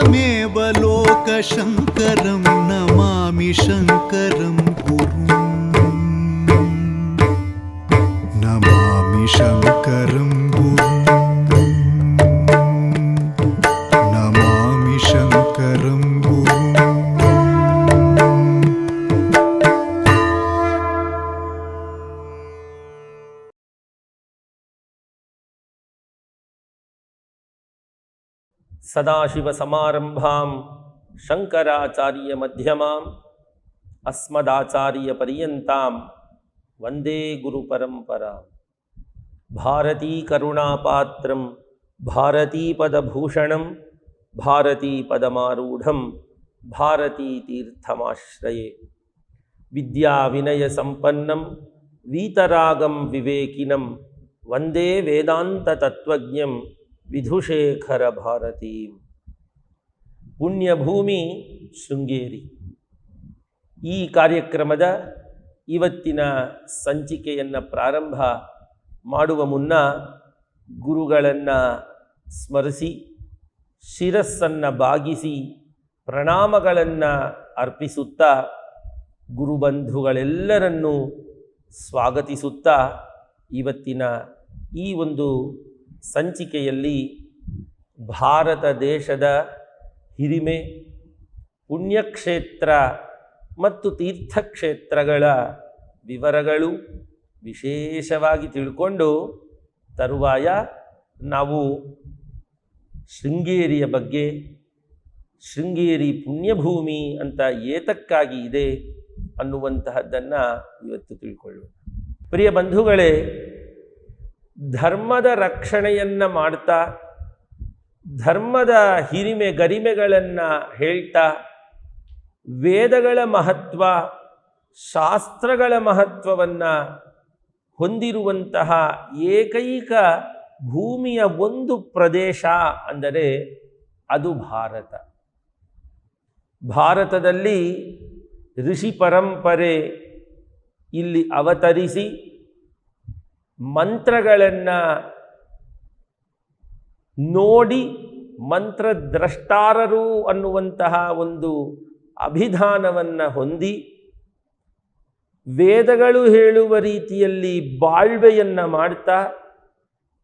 శంకరమేవ లోకశంకరం నమామి శంకరం గురు నమామి శంకరం. सदाशिवसमारम्भां शङ्कराचार्यमध्यमाम् अस्मदाचार्यपर्यन्तां वंदे गुरुपरम्परां भारतीकरुणापात्रं भारतीपदभूषणं भारतीपदमारूढं भारतीतीर्थमाश्रये। विद्याविनयसम्पन्नं वीतरागं विवेकिनं वंदे वेदान्ततत्त्वज्ञं ವಿಧುಶೇಖರ ಭಾರತಿ ಪುಣ್ಯಭೂಮಿ ಶೃಂಗೇರಿ. ಈ ಕಾರ್ಯಕ್ರಮದ ಇವತ್ತಿನ ಸಂಚಿಕೆಯನ್ನು ಪ್ರಾರಂಭ ಮಾಡುವ ಮುನ್ನ ಗುರುಗಳನ್ನು ಸ್ಮರಿಸಿ, ಶಿರಸ್ಸನ್ನು ಬಾಗಿಸಿ, ಪ್ರಣಾಮಗಳನ್ನು ಅರ್ಪಿಸುತ್ತಾ, ಗುರುಬಂಧುಗಳೆಲ್ಲರನ್ನೂ ಸ್ವಾಗತಿಸುತ್ತಾ, ಇವತ್ತಿನ ಈ ಒಂದು ಸಂಚಿಕೆಯಲ್ಲಿ ಭಾರತ ದೇಶದ ಹಿರಿಮೆ, ಪುಣ್ಯಕ್ಷೇತ್ರ ಮತ್ತು ತೀರ್ಥಕ್ಷೇತ್ರಗಳ ವಿವರಗಳು ವಿಶೇಷವಾಗಿ ತಿಳ್ಕೊಂಡು ತರುವಾಯ ನಾವು ಶೃಂಗೇರಿಯ ಬಗ್ಗೆ, ಶೃಂಗೇರಿ ಪುಣ್ಯಭೂಮಿ ಅಂತ ಏತಕ್ಕಾಗಿ ಇದೆ ಅನ್ನುವಂತಹದ್ದನ್ನು ಇವತ್ತು ತಿಳ್ಕೊಳ್ಳೋಣ. ಪ್ರಿಯ ಬಂಧುಗಳೇ ಧರ್ಮದ ರಕ್ಷಣೆಯನ್ನು ಮಾಡ್ತಾ, ಧರ್ಮದ ಹಿರಿಮೆ ಗರಿಮೆಗಳನ್ನು ಹೇಳ್ತಾ, ವೇದಗಳ ಮಹತ್ವ, ಶಾಸ್ತ್ರಗಳ ಮಹತ್ವವನ್ನು ಹೊಂದಿರುವಂತಹ ಏಕೈಕ ಭೂಮಿಯ ಒಂದು ಪ್ರದೇಶ ಅಂದರೆ ಅದು ಭಾರತ. ಭಾರತದಲ್ಲಿ ಋಷಿ ಪರಂಪರೆ ಇಲ್ಲಿ ಅವತರಿಸಿ ಮಂತ್ರಗಳನ್ನು ನೋಡಿ ಮಂತ್ರದ್ರಷ್ಟಾರರು ಅನ್ನುವಂತಹ ಒಂದು ಅಭಿಧಾನವನ್ನು ಹೊಂದಿ ವೇದಗಳು ಹೇಳುವ ರೀತಿಯಲ್ಲಿ ಬಾಳ್ವೆಯನ್ನು ಮಾಡ್ತಾ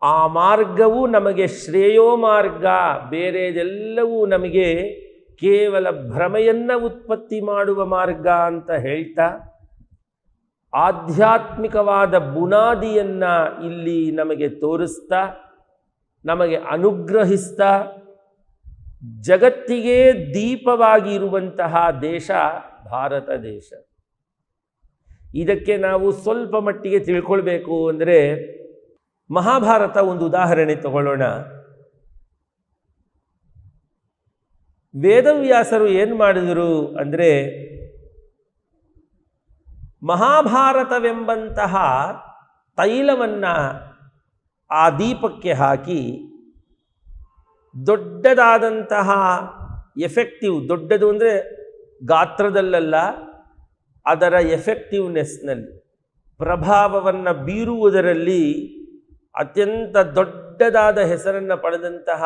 ಆ ಮಾರ್ಗವು ನಮಗೆ ಶ್ರೇಯೋ ಮಾರ್ಗ, ಬೇರೆದೆಲ್ಲವೂ ನಮಗೆ ಕೇವಲ ಭ್ರಮೆಯನ್ನು ಉತ್ಪತ್ತಿ ಮಾಡುವ ಮಾರ್ಗ ಅಂತ ಹೇಳ್ತಾ ಆಧ್ಯಾತ್ಮಿಕವಾದ ಬುನಾದಿಯನ್ನು ಇಲ್ಲಿ ನಮಗೆ ತೋರಿಸ್ತಾ, ನಮಗೆ ಅನುಗ್ರಹಿಸ್ತಾ, ಜಗತ್ತಿಗೆ ದೀಪವಾಗಿರುವಂತಹ ದೇಶ ಭಾರತ ದೇಶ. ಇದಕ್ಕೆ ನಾವು ಸ್ವಲ್ಪ ಮಟ್ಟಿಗೆ ತಿಳ್ಕೊಳ್ಬೇಕು ಅಂದರೆ ಮಹಾಭಾರತ ಒಂದು ಉದಾಹರಣೆ ತಗೊಳ್ಳೋಣ. ವೇದವ್ಯಾಸರು ಏನು ಮಾಡಿದರು ಅಂದರೆ ಮಹಾಭಾರತವೆಂಬಂತಹ ತೈಲವನ್ನು ಆ ದೀಪಕ್ಕೆ ಹಾಕಿ ದೊಡ್ಡದಾದಂತಹ ಎಫೆಕ್ಟಿವ್ ದೊಡ್ಡದು ಅಂದರೆ ಗಾತ್ರದಲ್ಲಲ್ಲ, ಅದರ ಎಫೆಕ್ಟಿವ್ನೆಸ್ನಲ್ಲಿ ಪ್ರಭಾವವನ್ನು ಬೀರುವುದರಲ್ಲಿ ಅತ್ಯಂತ ದೊಡ್ಡದಾದ ಹೆಸರನ್ನು ಪಡೆದಂತಹ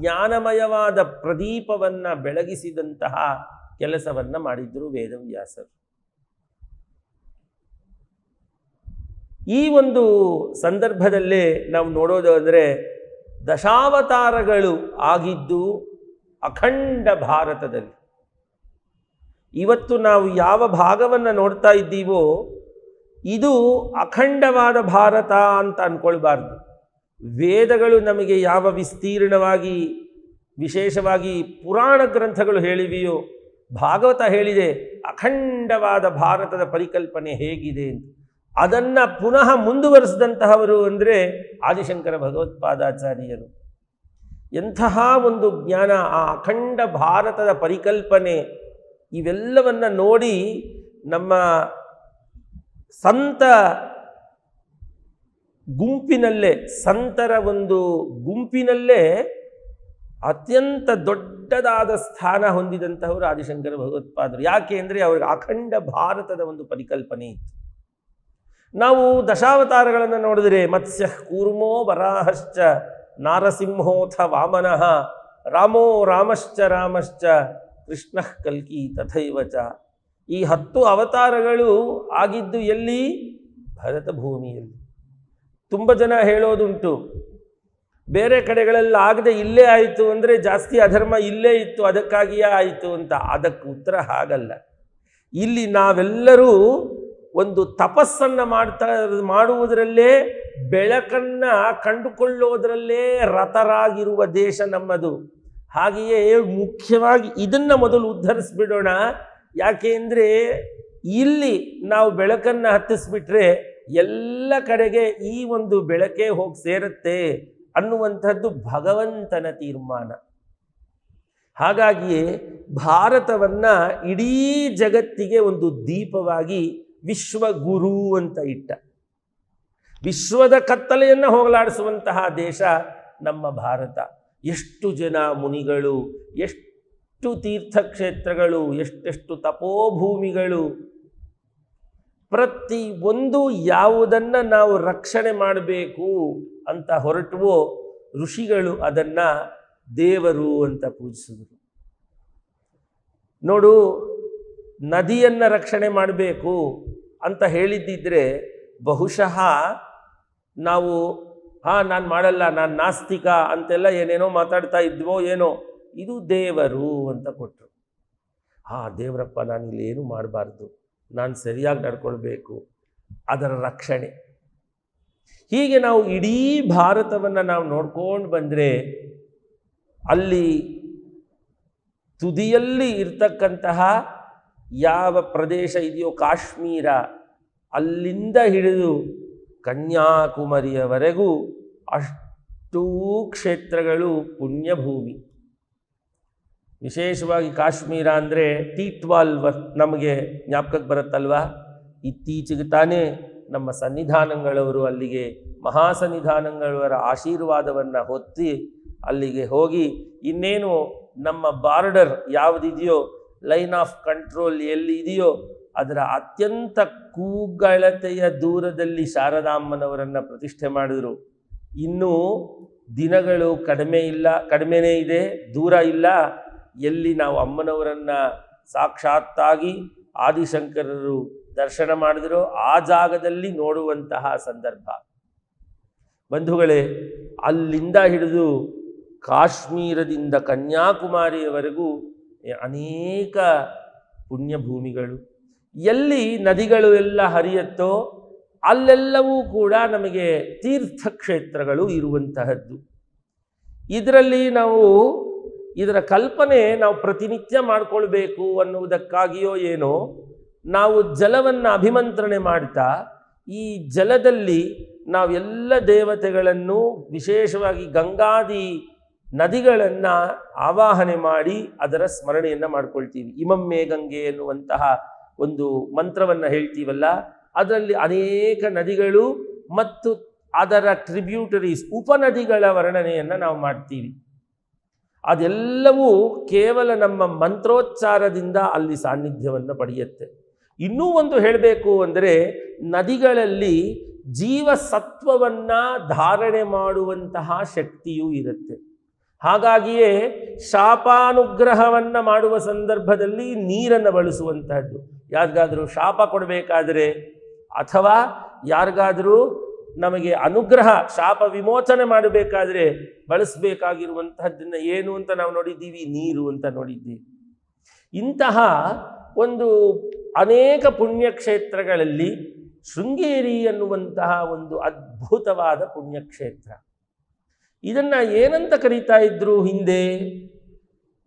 ಜ್ಞಾನಮಯವಾದ ಪ್ರದೀಪವನ್ನು ಬೆಳಗಿಸಿದಂತಹ ಕೆಲಸವನ್ನು ಮಾಡಿದ್ರು ವೇದವ್ಯಾಸರು. ಈ ಒಂದು ಸಂದರ್ಭದಲ್ಲಿ ನಾವು ನೋಡೋದು ಅಂದರೆ ದಶಾವತಾರಗಳು ಆಗಿದ್ದು ಅಖಂಡ ಭಾರತದಲ್ಲಿ. ಇವತ್ತು ನಾವು ಯಾವ ಭಾಗವನ್ನು ನೋಡ್ತಾ ಇದ್ದೀವೋ ಇದು ಅಖಂಡವಾದ ಭಾರತ ಅಂತ ಅಂದ್ಕೊಳ್ಬಾರ್ದು ವೇದಗಳು ನಮಗೆ ಯಾವ ವಿಸ್ತೀರ್ಣವಾಗಿ, ವಿಶೇಷವಾಗಿ ಪುರಾಣ ಗ್ರಂಥಗಳು ಹೇಳಿವೆಯೋ, ಭಾಗವತ ಹೇಳಿದೆ ಅಖಂಡವಾದ ಭಾರತದ ಪರಿಕಲ್ಪನೆ ಹೇಗಿದೆ ಅಂತ. ಅದನ್ನು ಪುನಃ ಮುಂದುವರೆಸಿದಂತಹವರು ಅಂದರೆ ಆದಿಶಂಕರ ಭಗವತ್ಪಾದಾಚಾರ್ಯರು. ಎಂತಹ ಒಂದು ಜ್ಞಾನ, ಆ ಅಖಂಡ ಭಾರತದ ಪರಿಕಲ್ಪನೆ ಇವೆಲ್ಲವನ್ನು ನೋಡಿ ನಮ್ಮ ಸಂತ ಗುಂಪಿನಲ್ಲೇ, ಸಂತರ ಒಂದು ಗುಂಪಿನಲ್ಲೇ ಅತ್ಯಂತ ದೊಡ್ಡದಾದ ಸ್ಥಾನ ಹೊಂದಿದಂತಹವರು ಆದಿಶಂಕರ ಭಗವತ್ಪಾದರು. ಯಾಕೆ ಅಂದರೆ ಅವ್ರಿಗೆ ಅಖಂಡ ಭಾರತದ ಒಂದು ಪರಿಕಲ್ಪನೆ ಇತ್ತು. ನಾವು ದಶಾವತಾರಗಳನ್ನು ನೋಡಿದರೆ ಮತ್ಸ್ಯ ಕೂರ್ಮೋ ವರಾಹಶ್ಚ ನಾರಸಿಂಹೋಥ ವಾಮನಃ ರಾಮೋ ರಾಮಶ್ಚ ರಾಮಶ್ಚ ಕೃಷ್ಣ ಕಲ್ಕಿ ತಥೈವ ಚ. ಈ ಹತ್ತು ಅವತಾರಗಳು ಆಗಿದ್ದು ಎಲ್ಲಿ? ಭರತ ಭೂಮಿಯಲ್ಲಿ. ತುಂಬ ಜನ ಹೇಳೋದುಂಟು, ಬೇರೆ ಕಡೆಗಳಲ್ಲಿ ಆಗದೆ ಇಲ್ಲೇ ಆಯಿತು ಅಂದರೆ ಜಾಸ್ತಿ ಅಧರ್ಮ ಇಲ್ಲೇ ಇತ್ತು, ಅದಕ್ಕಾಗಿಯೇ ಆಯಿತು ಅಂತ. ಅದಕ್ಕೆ ಉತ್ತರ ಹಾಗಲ್ಲ. ಇಲ್ಲಿ ನಾವೆಲ್ಲರೂ ಒಂದು ತಪಸ್ಸನ್ನು ಮಾಡ್ತಾ ಮಾಡುವುದರಲ್ಲೇ ಬೆಳಕನ್ನು ಕಂಡುಕೊಳ್ಳೋದರಲ್ಲೇ ರಥರಾಗಿರುವ ದೇಶ ನಮ್ಮದು. ಹಾಗೆಯೇ ಮುಖ್ಯವಾಗಿ ಇದನ್ನು ಮೊದಲು ಉದ್ಧರಿಸ್ಬಿಡೋಣ. ಯಾಕೆ ಅಂದರೆ ಇಲ್ಲಿ ನಾವು ಬೆಳಕನ್ನು ಹತ್ತಿಸ್ಬಿಟ್ರೆ ಎಲ್ಲ ಕಡೆಗೆ ಈ ಒಂದು ಬೆಳಕೇ ಹೋಗಿ ಸೇರುತ್ತೆ ಅನ್ನುವಂಥದ್ದು ಭಗವಂತನ ತೀರ್ಮಾನ. ಹಾಗಾಗಿಯೇ ಭಾರತವನ್ನು ಇಡೀ ಜಗತ್ತಿಗೆ ಒಂದು ದೀಪವಾಗಿ ವಿಶ್ವಗುರು ಅಂತ ಇಟ್ಟ. ವಿಶ್ವದ ಕತ್ತಲೆಯನ್ನು ಹೋಗಲಾಡಿಸುವಂತಹ ದೇಶ ನಮ್ಮ ಭಾರತ. ಎಷ್ಟು ಜನ ಮುನಿಗಳು, ಎಷ್ಟು ತೀರ್ಥಕ್ಷೇತ್ರಗಳು, ಎಷ್ಟೆಷ್ಟು ತಪೋಭೂಮಿಗಳು, ಪ್ರತಿ ಒಂದು ಯಾವುದನ್ನು ನಾವು ರಕ್ಷಣೆ ಮಾಡಬೇಕು ಅಂತ ಹೊರಟುವೋ ಋಷಿಗಳು ಅದನ್ನು ದೇವರು ಅಂತ ಪೂಜಿಸಿದರು. ನೋಡು, ನದಿಯನ್ನು ರಕ್ಷಣೆ ಮಾಡಬೇಕು ಅಂತ ಹೇಳಿದ್ದಿದ್ರೆ ಬಹುಶಃ ನಾವು, ಹಾಂ, ನಾನು ಮಾಡಲ್ಲ, ನಾನು ನಾಸ್ತಿಕ ಅಂತೆಲ್ಲ ಏನೇನೋ ಮಾತಾಡ್ತಾ ಇದ್ವೋ ಏನೋ, ಇದು ದೇವರು ಅಂತ ಕೊಟ್ಟರು ಹಾಂ, ದೇವರಪ್ಪ, ನಾನು ಇಲ್ಲಿ ಏನು ಮಾಡಬಾರ್ದು, ನಾನು ಸರಿಯಾಗಿ ನಡ್ಕೊಳ್ಬೇಕು, ಅದರ ರಕ್ಷಣೆ. ಹೀಗೆ ನಾವು ಇಡೀ ಭಾರತವನ್ನು ನಾವು ನೋಡ್ಕೊಂಡು ಬಂದರೆ, ಅಲ್ಲಿ ತುದಿಯಲ್ಲಿ ಇರ್ತಕ್ಕಂತಹ ಯಾವ ಪ್ರದೇಶ ಇದೆಯೋ ಕಾಶ್ಮೀರ, ಅಲ್ಲಿಂದ ಹಿಡಿದು ಕನ್ಯಾಕುಮಾರಿಯವರೆಗೂ ಅಷ್ಟೂ ಕ್ಷೇತ್ರಗಳು ಪುಣ್ಯಭೂಮಿ. ವಿಶೇಷವಾಗಿ ಕಾಶ್ಮೀರ ಅಂದರೆ ಟೀಟ್ವಾಲ್ ನಮಗೆ ಜ್ಞಾಪಕಕ್ಕೆ ಬರುತ್ತಲ್ವಾ? ಇತ್ತೀಚೆಗೆ ತಾನೇ ನಮ್ಮ ಸನ್ನಿಧಾನಗಳವರು ಅಲ್ಲಿಗೆ, ಮಹಾಸನ್ನಿಧಾನಗಳವರ ಆಶೀರ್ವಾದವನ್ನು ಹೊತ್ತಿ ಅಲ್ಲಿಗೆ ಹೋಗಿ ಇನ್ನೇನು ನಮ್ಮ ಬಾರ್ಡರ್ ಯಾವುದಿದೆಯೋ ಲೈನ್ ಆಫ್ ಕಂಟ್ರೋಲ್ ಎಲ್ಲಿ ಇದೆಯೋ ಅದರ ಅತ್ಯಂತ ಕೂಗಳತೆಯ ದೂರದಲ್ಲಿ ಶಾರದಾಮ್ಮನವರನ್ನು ಪ್ರತಿಷ್ಠೆ ಮಾಡಿದರು. ಇನ್ನೂ ದಿನಗಳು ಕಡಿಮೆ ಇಲ್ಲ, ಕಡಿಮೆನೇ ಇದೆ, ದೂರ ಇಲ್ಲ. ಎಲ್ಲಿ ನಾವು ಅಮ್ಮನವರನ್ನು ಸಾಕ್ಷಾತ್ತಾಗಿ ಆದಿಶಂಕರರು ದರ್ಶನ ಮಾಡಿದರೋ ಆ ಜಾಗದಲ್ಲಿ ನೋಡುವಂತಹ ಸಂದರ್ಭ. ಬಂಧುಗಳೇ, ಅಲ್ಲಿಂದ ಹಿಡಿದು ಕಾಶ್ಮೀರದಿಂದ ಕನ್ಯಾಕುಮಾರಿಯವರೆಗೂ ಅನೇಕ ಪುಣ್ಯಭೂಮಿಗಳು. ಎಲ್ಲಿ ನದಿಗಳು ಎಲ್ಲ ಹರಿಯತ್ತೋ ಅಲ್ಲೆಲ್ಲವೂ ಕೂಡ ನಮಗೆ ತೀರ್ಥಕ್ಷೇತ್ರಗಳು ಇರುವಂತಹದ್ದು. ಇದರಲ್ಲಿ ನಾವು, ಇದರ ಕಲ್ಪನೆ ನಾವು ಪ್ರತಿನಿತ್ಯ ಮಾಡಿಕೊಳ್ಬೇಕು ಅನ್ನುವುದಕ್ಕಾಗಿಯೋ ಏನೋ, ನಾವು ಜಲವನ್ನು ಅಭಿಮಂತ್ರಣೆ ಮಾಡ್ತಾ, ಈ ಜಲದಲ್ಲಿ ನಾವೆಲ್ಲ ದೇವತೆಗಳನ್ನು ವಿಶೇಷವಾಗಿ ಗಂಗಾದಿ ನದಿಗಳನ್ನು ಆವಾಹನೆ ಮಾಡಿ ಅದರ ಸ್ಮರಣೆಯನ್ನು ಮಾಡ್ಕೊಳ್ತೀವಿ. ಇಮಮ್ಮೆ ಗಂಗೆ ಎನ್ನುವಂತಹ ಒಂದು ಮಂತ್ರವನ್ನು ಹೇಳ್ತೀವಲ್ಲ, ಅದರಲ್ಲಿ ಅನೇಕ ನದಿಗಳು ಮತ್ತು ಅದರ ಟ್ರಿಬ್ಯೂಟರೀಸ್, ಉಪನದಿಗಳ ವರ್ಣನೆಯನ್ನು ನಾವು ಮಾಡ್ತೀವಿ. ಅದೆಲ್ಲವೂ ಕೇವಲ ನಮ್ಮ ಮಂತ್ರೋಚ್ಚಾರದಿಂದ ಅಲ್ಲಿ ಸಾನ್ನಿಧ್ಯವನ್ನು ಪಡೆಯುತ್ತೆ. ಇನ್ನೂ ಒಂದು ಹೇಳಬೇಕು ಅಂದರೆ, ನದಿಗಳಲ್ಲಿ ಜೀವಸತ್ವವನ್ನು ಧಾರಣೆ ಮಾಡುವಂತಹ ಶಕ್ತಿಯೂ ಇರುತ್ತೆ. ಹಾಗಾಗಿಯೇ ಶಾಪಾನುಗ್ರಹವನ್ನು ಮಾಡುವ ಸಂದರ್ಭದಲ್ಲಿ ನೀರನ್ನು ಬಳಸುವಂತಹದ್ದು. ಯಾರಿಗಾದರೂ ಶಾಪ ಕೊಡಬೇಕಾದರೆ ಅಥವಾ ಯಾರಿಗಾದರೂ ನಮಗೆ ಅನುಗ್ರಹ, ಶಾಪ ವಿಮೋಚನೆ ಮಾಡಬೇಕಾದರೆ ಬಳಸಬೇಕಾಗಿರುವಂತಹದ್ದನ್ನು ಏನು ಅಂತ ನಾವು ನೋಡಿದ್ದೀವಿ? ನೀರು ಅಂತ ನೋಡಿದ್ದೀವಿ. ಇಂತಹ ಒಂದು ಅನೇಕ ಪುಣ್ಯಕ್ಷೇತ್ರಗಳಲ್ಲಿ ಶೃಂಗೇರಿ ಅನ್ನುವಂತಹ ಒಂದು ಅದ್ಭುತವಾದ ಪುಣ್ಯಕ್ಷೇತ್ರ. ಇದನ್ನು ಏನಂತ ಕರೀತಾ ಇದ್ರು ಹಿಂದೆ?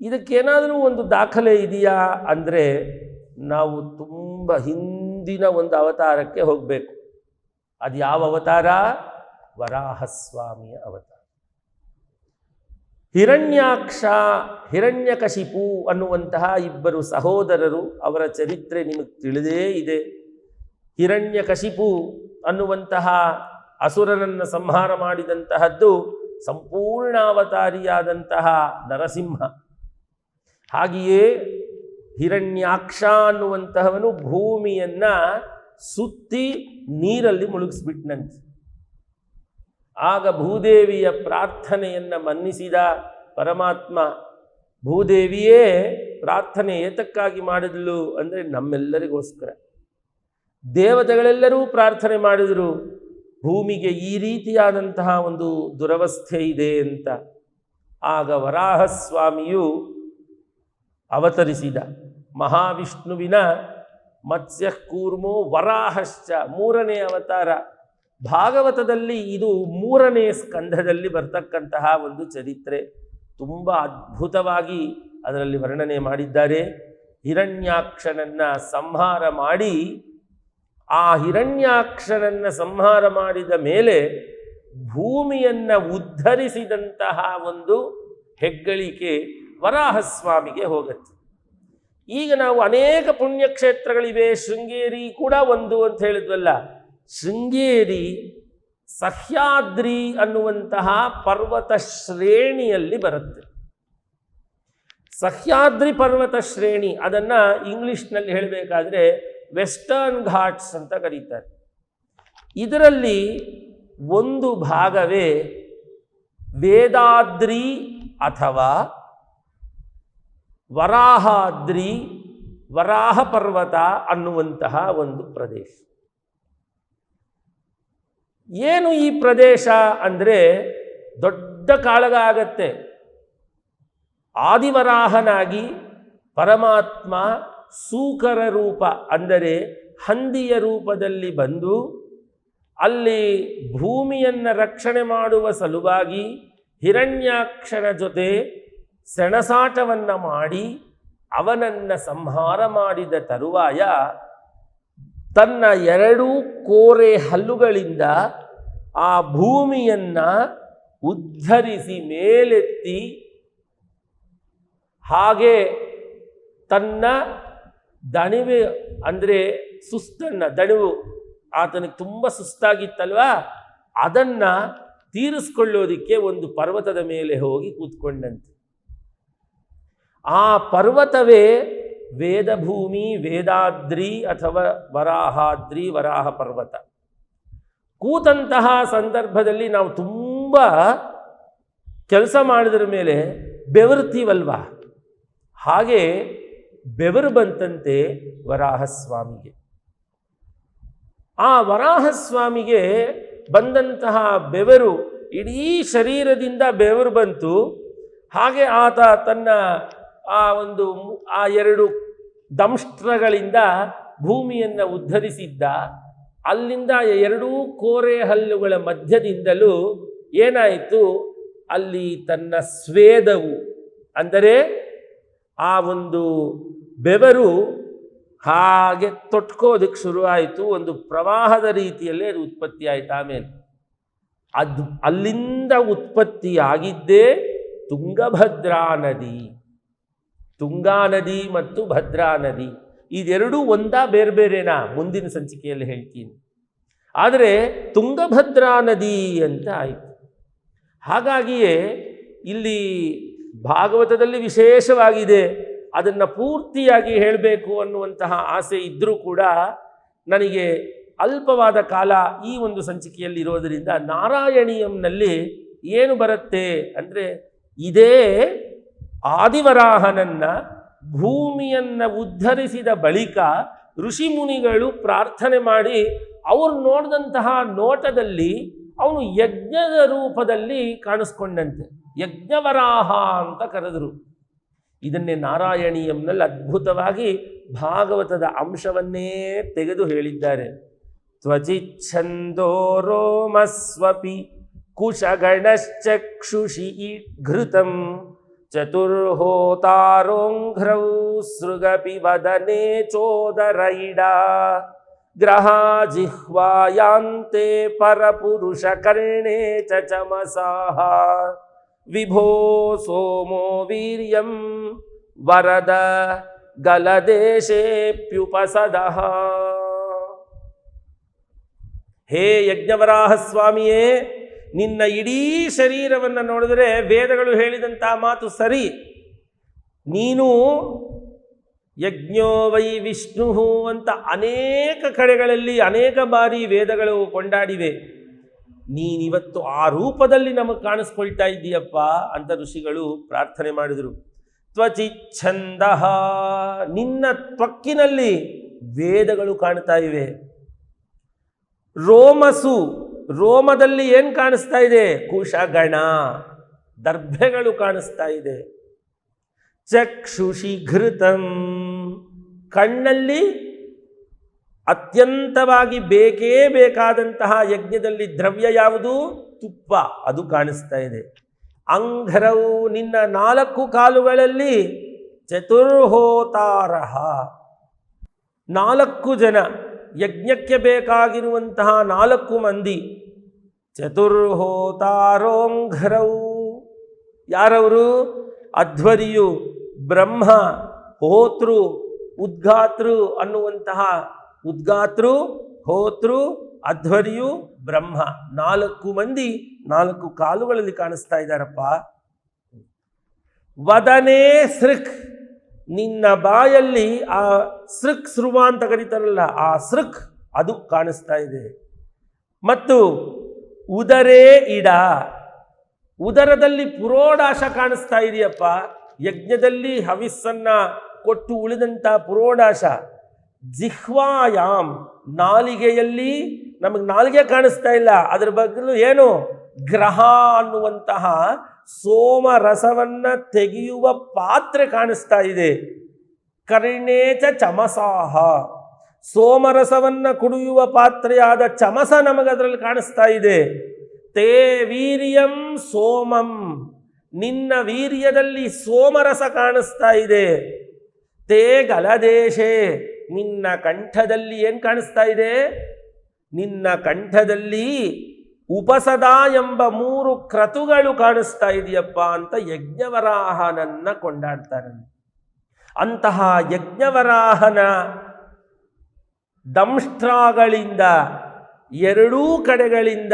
ಇದಕ್ಕೇನಾದರೂ ಒಂದು ದಾಖಲೆ ಇದೆಯಾ? ಅಂದರೆ ನಾವು ತುಂಬ ಹಿಂದಿನ ಒಂದು ಅವತಾರಕ್ಕೆ ಹೋಗಬೇಕು. ಅದು ಯಾವ ಅವತಾರ? ವರಾಹಸ್ವಾಮಿಯ ಅವತಾರ. ಹಿರಣ್ಯಾಕ್ಷ, ಹಿರಣ್ಯಕಶಿಪು ಅನ್ನುವಂತಹ ಇಬ್ಬರು ಸಹೋದರರು ಅವರ ಚರಿತ್ರೆ ನಿಮಗೆ ತಿಳಿದೇ ಇದೆ. ಹಿರಣ್ಯಕಶಿಪು ಅನ್ನುವಂತಹ ಅಸುರನನ್ನು ಸಂಹಾರ ಮಾಡಿದಂತಹದ್ದು ಸಂಪೂರ್ಣಾವತಾರಿಯಾದಂತಹ ನರಸಿಂಹ. ಹಾಗೆಯೇ ಹಿರಣ್ಯಾಕ್ಷ ಅನ್ನುವಂತಹವನು ಭೂಮಿಯನ್ನು ಸುತ್ತಿ ನೀರಲ್ಲಿ ಮುಳುಗಿಸ್ಬಿಟ್ನಂತೆ. ಆಗ ಭೂದೇವಿಯ ಪ್ರಾರ್ಥನೆಯನ್ನು ಮನ್ನಿಸಿದ ಪರಮಾತ್ಮ, ಭೂದೇವಿಯೇ, ಪ್ರಾರ್ಥನೆ ಏತಕ್ಕಾಗಿ ಮಾಡಿದ್ಲು? ಅಂದರೆ, ನಮ್ಮೆಲ್ಲರಿಗೋಸ್ಕರ. ದೇವತೆಗಳೆಲ್ಲರೂ ಪ್ರಾರ್ಥನೆ ಮಾಡಿದರು. ಭೂಮಿಗೆ ಈ ರೀತಿಯಾದಂತಹ ಒಂದು ದುರವಸ್ಥೆ ಇದೆ ಅಂತ ಆಗ ವರಾಹಸ್ವಾಮಿಯು ಅವತರಿಸಿದ ಮಹಾವಿಷ್ಣುವಿನ ಮತ್ಸ್ಯ ಕೂರ್ಮೋ ವರಾಹಶ್ಚ ಮೂರನೇ ಅವತಾರ. ಭಾಗವತದಲ್ಲಿ ಇದು ಮೂರನೇ ಸ್ಕಂಧದಲ್ಲಿ ಬರ್ತಕ್ಕಂತಹ ಒಂದು ಚರಿತ್ರೆ. ತುಂಬ ಅದ್ಭುತವಾಗಿ ಅದರಲ್ಲಿ ವರ್ಣನೆ ಮಾಡಿದ್ದಾರೆ. ಹಿರಣ್ಯಾಕ್ಷನನ್ನ ಸಂಹಾರ ಮಾಡಿ ಆ ಹಿರಣ್ಯಾಕ್ಷನನ್ನ ಸಂಹಾರ ಮಾಡಿದ ಮೇಲೆ ಭೂಮಿಯನ್ನು ಉದ್ಧರಿಸಿದಂತಹ ಒಂದು ಹೆಗ್ಗಳಿಕೆ ವರಾಹಸ್ವಾಮಿಗೆ ಹೋಗುತ್ತೆ. ಈಗ ನಾವು ಅನೇಕ ಪುಣ್ಯಕ್ಷೇತ್ರಗಳಿವೆ, ಶೃಂಗೇರಿ ಕೂಡ ಒಂದು ಅಂತ ಹೇಳಿದ್ವಲ್ಲ. ಶೃಂಗೇರಿ ಸಹ್ಯಾದ್ರಿ ಅನ್ನುವಂತಹ ಪರ್ವತ ಶ್ರೇಣಿಯಲ್ಲಿ ಬರುತ್ತೆ. ಸಹ್ಯಾದ್ರಿ ಪರ್ವತ ಶ್ರೇಣಿ, ಅದನ್ನು ಇಂಗ್ಲಿಷ್ನಲ್ಲಿ ಹೇಳಬೇಕಾದ್ರೆ ವೆಸ್ಟರ್ನ್ ಘಾಟ್ಸ್ ಅಂತ ಕರೀತಾರೆ. ಇದರಲ್ಲಿ ಒಂದು ಭಾಗವೇ ವೇದಾದ್ರಿ ಅಥವಾ ವರಾಹಾದ್ರಿ ವರಾಹ ಪರ್ವತ ಅನ್ನುವಂತಹ ಒಂದು ಪ್ರದೇಶ. ಏನು ಈ ಪ್ರದೇಶ ಅಂದರೆ ದೊಡ್ಡ ಕಾಳಗ ಆಗತ್ತೆ. ಆದಿವರಾಹನಾಗಿ ಪರಮಾತ್ಮ ಸೂಕರ ರೂಪ ಅಂದರೆ ಹಂದಿಯ ರೂಪದಲ್ಲಿ ಬಂದು ಅಲ್ಲಿ ಭೂಮಿಯನ್ನು ರಕ್ಷಣೆ ಮಾಡುವ ಸಲುವಾಗಿ ಹಿರಣ್ಯಾಕ್ಷನ ಜೊತೆ ಸೆಣಸಾಟವನ್ನು ಮಾಡಿ ಅವನನ್ನು ಸಂಹಾರ ಮಾಡಿದ ತರುವಾಯ ತನ್ನ ಎರಡೂ ಕೋರೆ ಹಲ್ಲುಗಳಿಂದ ಆ ಭೂಮಿಯನ್ನು ಉದ್ಧರಿಸಿ ಮೇಲೆತ್ತಿ ಹಾಗೆ ತನ್ನ ದಣಿವೆ ಅಂದರೆ ಸುಸ್ತನ್ನು, ದಣಿವು. ಆತನಿಗೆ ತುಂಬ ಸುಸ್ತಾಗಿತ್ತಲ್ವಾ? ಅದನ್ನು ತೀರಿಸ್ಕೊಳ್ಳೋದಕ್ಕೆ ಒಂದು ಪರ್ವತದ ಮೇಲೆ ಹೋಗಿ ಕೂತ್ಕೊಂಡಂತೆ. ಆ ಪರ್ವತವೇ ವೇದಭೂಮಿ, ವೇದಾದ್ರಿ ಅಥವಾ ವರಾಹಾದ್ರಿ, ವರಾಹ ಪರ್ವತ. ಕೂತಂತಹ ಸಂದರ್ಭದಲ್ಲಿ ನಾವು ತುಂಬ ಕೆಲಸ ಮಾಡಿದ್ರ ಮೇಲೆ ಬೆವರ್ತೀವಲ್ವಾ? ಹಾಗೆ ಬೆವರು ಬಂತಂತೆ ವರಾಹಸ್ವಾಮಿಗೆ. ಆ ವರಾಹಸ್ವಾಮಿಗೆ ಬಂದಂತಹ ಬೆವರು ಇಡೀ ಶರೀರದಿಂದ ಬೆವರು ಬಂತು. ಹಾಗೆ ಆತ ತನ್ನ ಆ ಒಂದು ಆ ಎರಡು ದಂಷ್ಟ್ರಗಳಿಂದ ಭೂಮಿಯನ್ನು ಉದ್ಧರಿಸಿದ್ದ. ಅಲ್ಲಿಂದ ಎರಡೂ ಕೋರೆ ಹಲ್ಲುಗಳ ಮಧ್ಯದಿಂದಲೂ ಏನಾಯಿತು? ಅಲ್ಲಿ ತನ್ನ ಸ್ವೇದವು, ಅಂದರೆ ಆ ಒಂದು ಬೆವರು ಹಾಗೆ ತೊಟ್ಕೋದಕ್ಕೆ ಶುರುವಾಯಿತು. ಒಂದು ಪ್ರವಾಹದ ರೀತಿಯಲ್ಲೇ ಅದು ಉತ್ಪತ್ತಿ ಆಯಿತು ಆಮೇಲೆ. ಅದು ಅಲ್ಲಿಂದ ಉತ್ಪತ್ತಿಯಾಗಿದ್ದೇ ತುಂಗಭದ್ರಾ ನದಿ. ತುಂಗಾ ನದಿ ಮತ್ತು ಭದ್ರಾ ನದಿ. ಇದೆರಡೂ ಒಂದಾ ಬೇರೆ ಬೇರೆನಾ? ಮುಂದಿನ ಸಂಚಿಕೆಯಲ್ಲಿ ಹೇಳ್ತೀನಿ. ಆದರೆ ತುಂಗಭದ್ರಾ ನದಿ ಅಂತ ಆಯಿತು. ಹಾಗಾಗಿಯೇ ಇಲ್ಲಿ ಭಾಗವತದಲ್ಲಿ ವಿಶೇಷವಾಗಿದೆ. ಅದನ್ನು ಪೂರ್ತಿಯಾಗಿ ಹೇಳಬೇಕು ಅನ್ನುವಂತಹ ಆಸೆ ಇದ್ದರೂ ಕೂಡ ನನಗೆ ಅಲ್ಪವಾದ ಕಾಲ ಈ ಒಂದು ಸಂಚಿಕೆಯಲ್ಲಿ ಇರೋದರಿಂದ ನಾರಾಯಣೀಯಂನಲ್ಲಿ ಏನು ಬರುತ್ತೆ ಅಂದರೆ ಇದೇ ಆದಿವರಾಹನನ್ನ ಭೂಮಿಯನ್ನು ಉದ್ಧರಿಸಿದ ಬಳಿಕ ಋಷಿ ಮುನಿಗಳು ಪ್ರಾರ್ಥನೆ ಮಾಡಿ ಅವರು ನೋಡಿದಂತಹ ನೋಟದಲ್ಲಿ ಅವನು ಯಜ್ಞದ ರೂಪದಲ್ಲಿ ಕಾಣಿಸ್ಕೊಂಡಂತೆ. ಯಜ್ಞವರಾಹ ಅಂತ ಕರೆದರು. ಇದನ್ನೇ ನಾರಾಯಣೀಯಂನಲ್ಲಿ ಅದ್ಭುತವಾಗಿ ಭಾಗವತದ ಅಂಶವನ್ನೇ ತೆಗೆದು ಹೇಳಿದ್ದಾರೆ. ತ್ವಚಿಚ್ಛಂದೋ ರೋಮಸ್ವಪಿ ಕುಶಗಣಶ್ಚಕ್ಷುಷಿ ಘೃತಂ ಚತುರ್ಹೋತಾರೋಂಘ್ರೌ ಸೃಗಪಿ ವದನೆ ಚೋದರೈಡಾ ಗ್ರಹಾ ಜಿಹ್ವಾಯಾಂತೆ ಪರಪುರುಷ ಕರ್ಣೇ ಚಮಸಾಹ ವಿಭೋ ಸೋಮೋ ವೀರ್ಯಂ ವರದ ಗಲದೇಶೇಪ್ಯುಪಸದಃ. ಹೇ ಯಜ್ಞವರಾಹ ಸ್ವಾಮಿಯೇ ನಿನ್ನ ಇಡೀ ಶರೀರವನ್ನು ನೋಡಿದರೆ ವೇದಗಳು ಹೇಳಿದಂತಹ ಮಾತು ಸರಿ. ನೀನು ಯಜ್ಞೋ ವೈ ವಿಷ್ಣು ಅಂತ ಅನೇಕ ಕಡೆಗಳಲ್ಲಿ ಅನೇಕ ಬಾರಿ ವೇದಗಳು ಕೊಂಡಾಡಿವೆ. ನೀನಿವತ್ತು ಆ ರೂಪದಲ್ಲಿ ನಮಗೆ ಕಾಣಿಸ್ಕೊಳ್ತಾ ಇದ್ದೀಯಪ್ಪ ಅಂತ ಋಷಿಗಳು ಪ್ರಾರ್ಥನೆ ಮಾಡಿದರು. ತ್ವಚಿಚ್ಛಂದ ನಿನ್ನ ತ್ವಕ್ಕಿನಲ್ಲಿ ವೇದಗಳು ಕಾಣ್ತಾ ಇವೆ. ರೋಮಸು, ರೋಮದಲ್ಲಿ ಏನು ಕಾಣಿಸ್ತಾ ಇದೆ? ಕುಶಗಣ, ದರ್ಭೆಗಳು ಕಾಣಿಸ್ತಾ ಇದೆ. ಚಕ್ಷುಷಿ ಘೃತಂ ಕಣ್ಣಲ್ಲಿ ಅತ್ಯಂತವಾಗಿ ಬೇಕೇ ಬೇಕಾದಂತಹ ಯಜ್ಞದಲ್ಲಿ ದ್ರವ್ಯ ಯಾವುದು? ತುಪ್ಪ. ಅದು ಕಾಣಿಸ್ತಾ ಇದೆ. ಅಂಘರವು ನಿನ್ನ ನಾಲ್ಕು ಕಾಲುಗಳಲ್ಲಿ ಚತುರ್ಹೋತಾರಹ. ನಾಲ್ಕು ಜನ ಯಜ್ಞಕ್ಕೆ ಬೇಕಾಗಿರುವಂತಹ ನಾಲ್ಕು ಮಂದಿ. ಚತುರ್ಹೋತಾರೋಂಘರವು. ಯಾರವರು? ಅಧ್ವರಿಯು, ಬ್ರಹ್ಮ, ಹೋತೃ, ಉದ್ಘಾತೃ ಅನ್ನುವಂತಹ ಉದ್ಗಾತೃ, ಹೋತೃ ಅಧ್ವರಿಯು ಬ್ರಹ್ಮ. ನಾಲ್ಕು ಮಂದಿ, ನಾಲ್ಕು ಕಾಲುಗಳಲ್ಲಿ ಕಾಣಿಸ್ತಾ ಇದ್ದಾರಪ್ಪ. ವದನೇ ಸೃಕ್. ನಿನ್ನ ಬಾಯಲ್ಲಿ ಆ ಸೃಕ್ ಸೃವ ಅಂತ ಕರೀತಾರಲ್ಲ, ಆ ಸೃಕ್ ಅದು ಕಾಣಿಸ್ತಾ ಇದೆ. ಮತ್ತು ಉದರೇ ಇಡ. ಉದರದಲ್ಲಿ ಪುರೋಡಾಶ ಕಾಣಿಸ್ತಾ ಇದೆಯಪ್ಪ. ಯಜ್ಞದಲ್ಲಿ ಹವಿಸ್ಸನ್ನ ಕೊಟ್ಟು ಉಳಿದಂಥ ಪುರೋಡಾಶ. ಜಿಹ್ವಾಯಾಮ್ ನಾಲಿಗೆಯಲ್ಲಿ ನಮಗೆ ನಾಲಿಗೆ ಕಾಣಿಸ್ತಾ ಇಲ್ಲ. ಅದ್ರ ಬಗ್ಗೆ ಏನು? ಗ್ರಹ ಅನ್ನುವಂತಹ ಸೋಮ ರಸವನ್ನ ತೆಗೆಯುವ ಪಾತ್ರೆ ಕಾಣಿಸ್ತಾ ಇದೆ. ಕರ್ಣೇಚ ಚಮಸಾಹ. ಸೋಮರಸವನ್ನ ಕುಡಿಯುವ ಪಾತ್ರೆಯಾದ ಚಮಸ ನಮಗೆ ಅದರಲ್ಲಿ ಕಾಣಿಸ್ತಾ ಇದೆ. ತೇ ವೀರ್ಯಂ ಸೋಮಂ. ನಿನ್ನ ವೀರ್ಯದಲ್ಲಿ ಸೋಮರಸ ಕಾಣಿಸ್ತಾ ಇದೆ. ತೇ ಗಲದೇಶೆ. ನಿನ್ನ ಕಂಠದಲ್ಲಿ ಏನು ಕಾಣಿಸ್ತಾ ಇದೆ? ನಿನ್ನ ಕಂಠದಲ್ಲಿ ಉಪಸದ ಎಂಬ ಮೂರು ಕ್ರತುಗಳು ಕಾಣಿಸ್ತಾ ಇದೆಯಪ್ಪ ಅಂತ ಯಜ್ಞವರಾಹನನ್ನ ಕೊಂಡಾಡ್ತಾರೆ. ಅಂತಹ ಯಜ್ಞವರಾಹನ ದಂಷ್ಟ್ರಾಗಳಿಂದ, ಎರಡೂ ಕಡೆಗಳಿಂದ,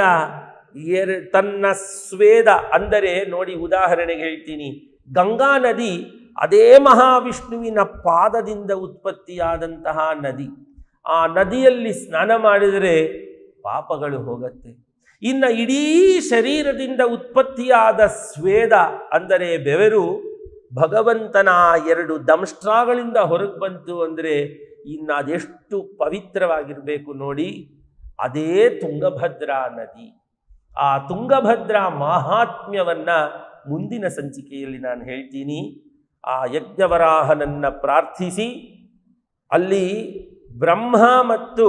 ಎರ, ತನ್ನ ಸ್ವೇದ ಅಂದರೆ ನೋಡಿ ಉದಾಹರಣೆಗೆ ಹೇಳ್ತೀನಿ. ಗಂಗಾ ನದಿ ಅದೇ ಮಹಾವಿಷ್ಣುವಿನ ಪಾದದಿಂದ ಉತ್ಪತ್ತಿಯಾದಂತಹ ನದಿ. ಆ ನದಿಯಲ್ಲಿ ಸ್ನಾನ ಮಾಡಿದರೆ ಪಾಪಗಳು ಹೋಗತ್ತೆ. ಇನ್ನು ಇಡೀ ಶರೀರದಿಂದ ಉತ್ಪತ್ತಿಯಾದ ಸ್ವೇದ ಅಂದರೆ ಬೆವರು ಭಗವಂತನ ಎರಡು ದಂಷ್ಟ್ರಾಗಳಿಂದ ಹೊರಗೆ ಬಂತು ಅಂದರೆ ಇನ್ನು ಅದೆಷ್ಟು ಪವಿತ್ರವಾಗಿರಬೇಕು ನೋಡಿ. ಅದೇ ತುಂಗಭದ್ರಾ ನದಿ. ಆ ತುಂಗಭದ್ರಾ ಮಹಾತ್ಮ್ಯವನ್ನು ಮುಂದಿನ ಸಂಚಿಕೆಯಲ್ಲಿ ನಾನು ಹೇಳ್ತೀನಿ. ಆ ಯಜ್ಞವರಾಹನನ್ನು ಪ್ರಾರ್ಥಿಸಿ, ಅಲ್ಲಿ ಬ್ರಹ್ಮ ಮತ್ತು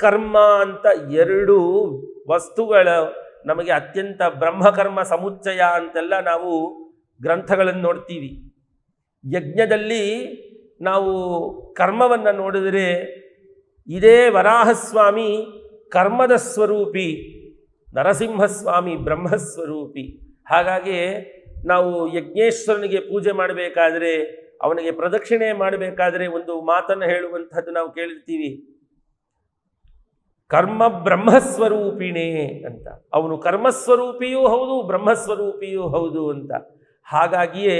ಕರ್ಮ ಅಂತ ಎರಡು ವಸ್ತುಗಳ ನಮಗೆ ಅತ್ಯಂತ ಬ್ರಹ್ಮಕರ್ಮ ಸಮುಚ್ಚಯ ಅಂತೆಲ್ಲ ನಾವು ಗ್ರಂಥಗಳನ್ನು ನೋಡ್ತೀವಿ. ಯಜ್ಞದಲ್ಲಿ ನಾವು ಕರ್ಮವನ್ನು ನೋಡಿದರೆ ಇದೇ ವರಾಹಸ್ವಾಮಿ ಕರ್ಮದ ಸ್ವರೂಪಿ, ನರಸಿಂಹಸ್ವಾಮಿ ಬ್ರಹ್ಮಸ್ವರೂಪಿ. ಹಾಗಾಗಿ ನಾವು ಯಜ್ಞೇಶ್ವರನಿಗೆ ಪೂಜೆ ಮಾಡಬೇಕಾದ್ರೆ, ಅವನಿಗೆ ಪ್ರದಕ್ಷಿಣೆ ಮಾಡಬೇಕಾದ್ರೆ ಒಂದು ಮಾತನ್ನು ಹೇಳುವಂಥದ್ದು ನಾವು ಕೇಳಿರ್ತೀವಿ. ಕರ್ಮ ಬ್ರಹ್ಮಸ್ವರೂಪಿಣೇ ಅಂತ. ಅವನು ಕರ್ಮಸ್ವರೂಪಿಯೂ ಹೌದು, ಬ್ರಹ್ಮಸ್ವರೂಪಿಯೂ ಹೌದು ಅಂತ. ಹಾಗಾಗಿಯೇ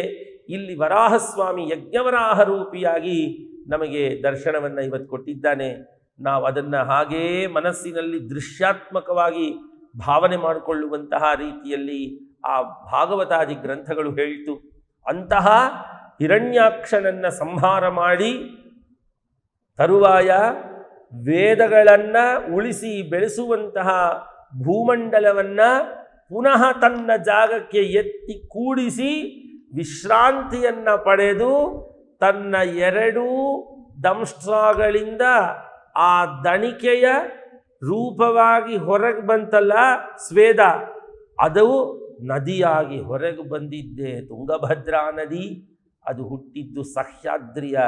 ಇಲ್ಲಿ ವರಾಹಸ್ವಾಮಿ ಯಜ್ಞವರಾಹ ರೂಪಿಯಾಗಿ ನಮಗೆ ದರ್ಶನವನ್ನು ಇವತ್ತು ಕೊಟ್ಟಿದ್ದಾನೆ. ನಾವು ಅದನ್ನು ಹಾಗೇ ಮನಸ್ಸಿನಲ್ಲಿ ದೃಶ್ಯಾತ್ಮಕವಾಗಿ ಭಾವನೆ ಮಾಡಿಕೊಳ್ಳುವಂತಹ ರೀತಿಯಲ್ಲಿ ಆ ಭಾಗವತಾದಿ ಗ್ರಂಥಗಳು ಹೇಳಿತು. ಅಂತಹ ಹಿರಣ್ಯಾಕ್ಷನನ್ನು ಸಂಹಾರ ಮಾಡಿ ತರುವಾಯ ವೇದಗಳನ್ನು ಉಳಿಸಿ ಬೆಳೆಸುವಂತಹ ಭೂಮಂಡಲವನ್ನು ಪುನಃ ತನ್ನ ಜಾಗಕ್ಕೆ ಎತ್ತಿ ಕೂಡಿಸಿ ವಿಶ್ರಾಂತಿಯನ್ನು ಪಡೆದು ತನ್ನ ಎರಡೂ ದಂಷ್ಟ್ರಾಗಳಿಂದ ಆ ದಣಿಕೆಯ ರೂಪವಾಗಿ ಹೊರಗೆ ಬಂತಲ್ಲ ಸ್ವೇದ. ಅದು ನದಿಯಾಗಿ ಹೊರಗೆ ಬಂದಿದ್ದೆ. ತುಂಗಭದ್ರಾ ನದಿ, ಅದು ಹುಟ್ಟಿದ್ದು ಸಹ್ಯಾದ್ರಿಯ,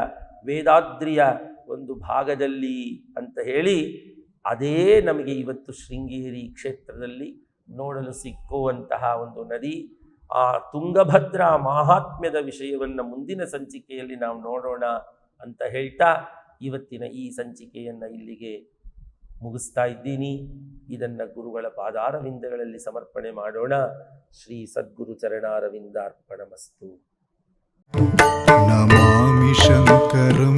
ವೇದಾದ್ರಿಯ ಒಂದು ಭಾಗದಲ್ಲಿ ಅಂತ ಹೇಳಿ ಅದೇ ನಮಗೆ ಇವತ್ತು ಶೃಂಗೇರಿ ಕ್ಷೇತ್ರದಲ್ಲಿ ನೋಡಲು ಸಿಕ್ಕುವಂತಹ ಒಂದು ನದಿ. ಆ ತುಂಗಭದ್ರಾ ಮಾಹಾತ್ಮ್ಯದ ವಿಷಯವನ್ನು ಮುಂದಿನ ಸಂಚಿಕೆಯಲ್ಲಿ ನಾವು ನೋಡೋಣ ಅಂತ ಹೇಳ್ತಾ ಇವತ್ತಿನ ಈ ಸಂಚಿಕೆಯನ್ನು ಇಲ್ಲಿಗೆ ಮುಗಿಸ್ತಾ ಇದ್ದೀನಿ. ಇದನ್ನು ಗುರುಗಳ ಪಾದಾರವಿಂದಗಳಲ್ಲಿ ಸಮರ್ಪಣೆ ಮಾಡೋಣ. ಶ್ರೀ ಸದ್ಗುರು ಚರಣಾರವಿಂದಾರ್ಪಣ ಮಸ್ತು ನಮಾಮಿ ಶಂಕರಂ